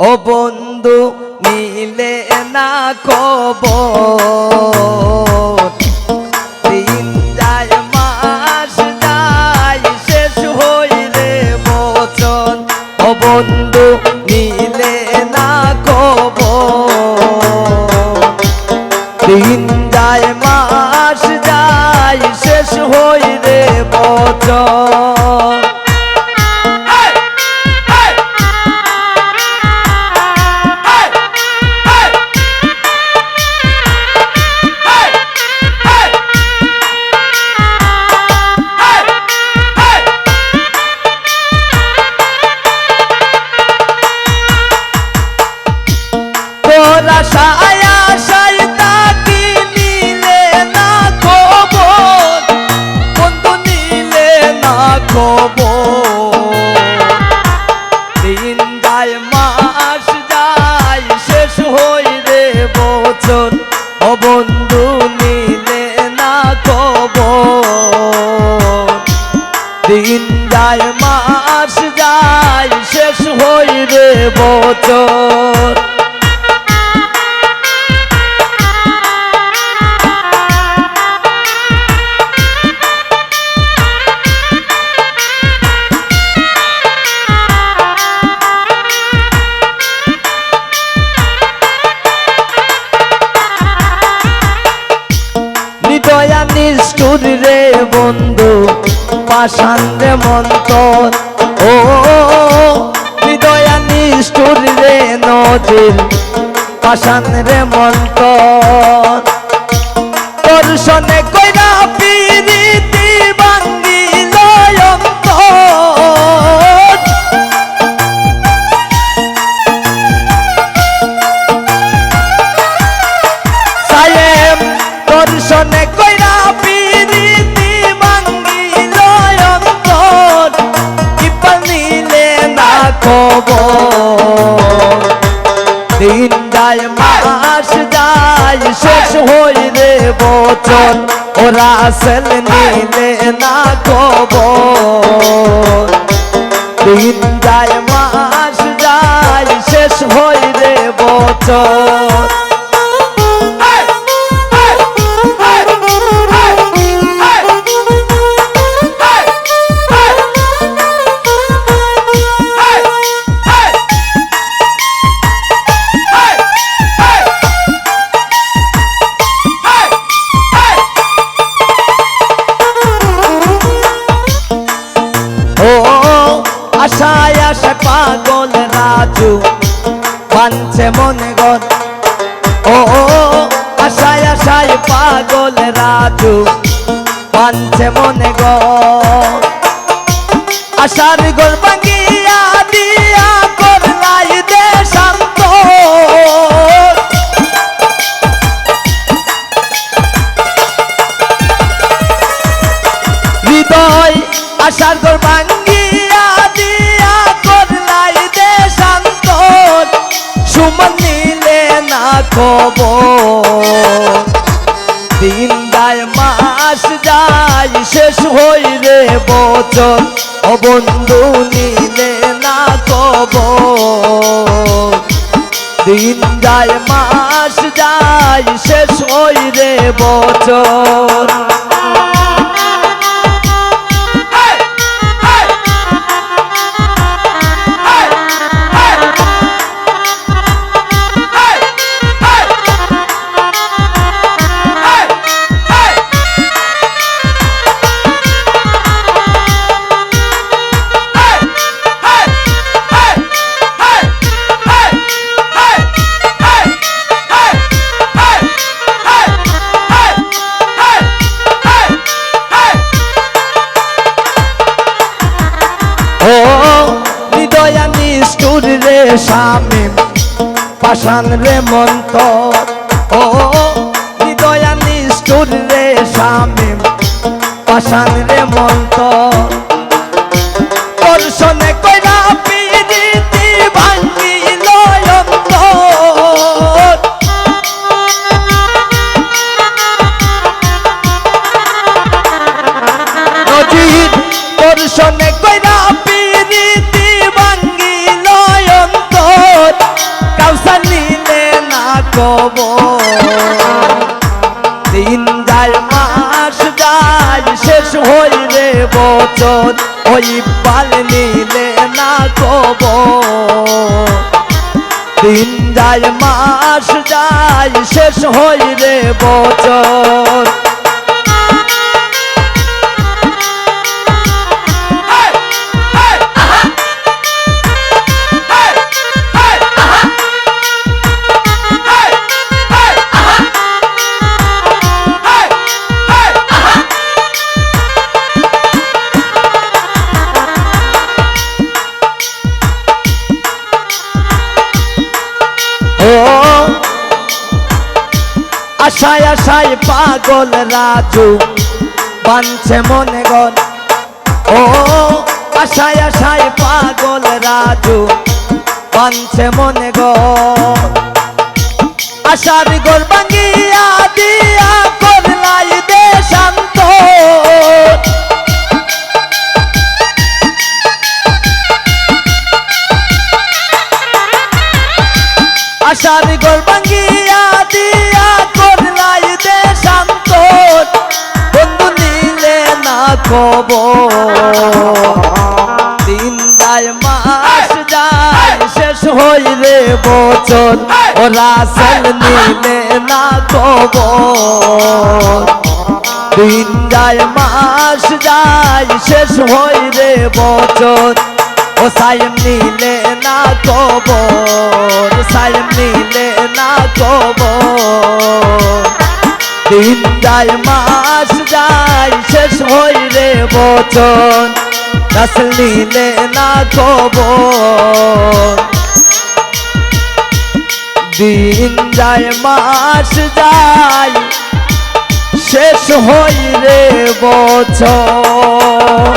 ও বন্ধু, মিলে না কব ও বন্ধু, মিলে না কব দিন যায় মাস যায়, শেষ হই বচন নিদয়া নিষ্ঠুর রে বন্ধু রে মন্তর নদীর পাশান রে মন্তর তোর বচন ওরা আসল নিলে না খবর দিন যায় মাস যায় শেষ হই রে বচন রাজু বানছে মনে গন ও আশায় আশায় পাগল রাজু, বানছে মনে গন আশার গোল ভাঙিয়া দিয়া করলাই দে শান্ত। হৃদয় আশার ঘর ভাঙ্গিয়া সুমন নিলে না খবর দিন যায় মাস যায় শেষ হই রে বচন ও বন্ধু নিলে না খবর দিন যায় মাস যায় শেষ হই রে বচন স্বামী পাশান রে মন্ত ও হৃদয়া রে স্বামী পাশান রে মন্ত বচন ওই পাল নিলে না কব দিন যায় মাস যায় শেষ হইলে রে আশায় আশায় পাগল রাজু, বানছে মনে গন ও আশায় আশায় পাগল রাজু, বানছে মনে গন আশার গোল ভাঙ্গিয়া দিয়া করলাই দেশান্ত আশার গোল ভাঙ্গিয়া কব দিন যায় মাস যায় শেষ হই রে বচন। ও রাসেল নিলে না কব দিন যায় মাস যায় শেষ হই রে বচন। ও সাইম নিলে না কবর। সাইম নিলে না কবর। দিন যায় মাস যায় হই রে বচন রাসেল নিলে না কবর দিন যায়, মাস যায়, শেষ হই রে বছর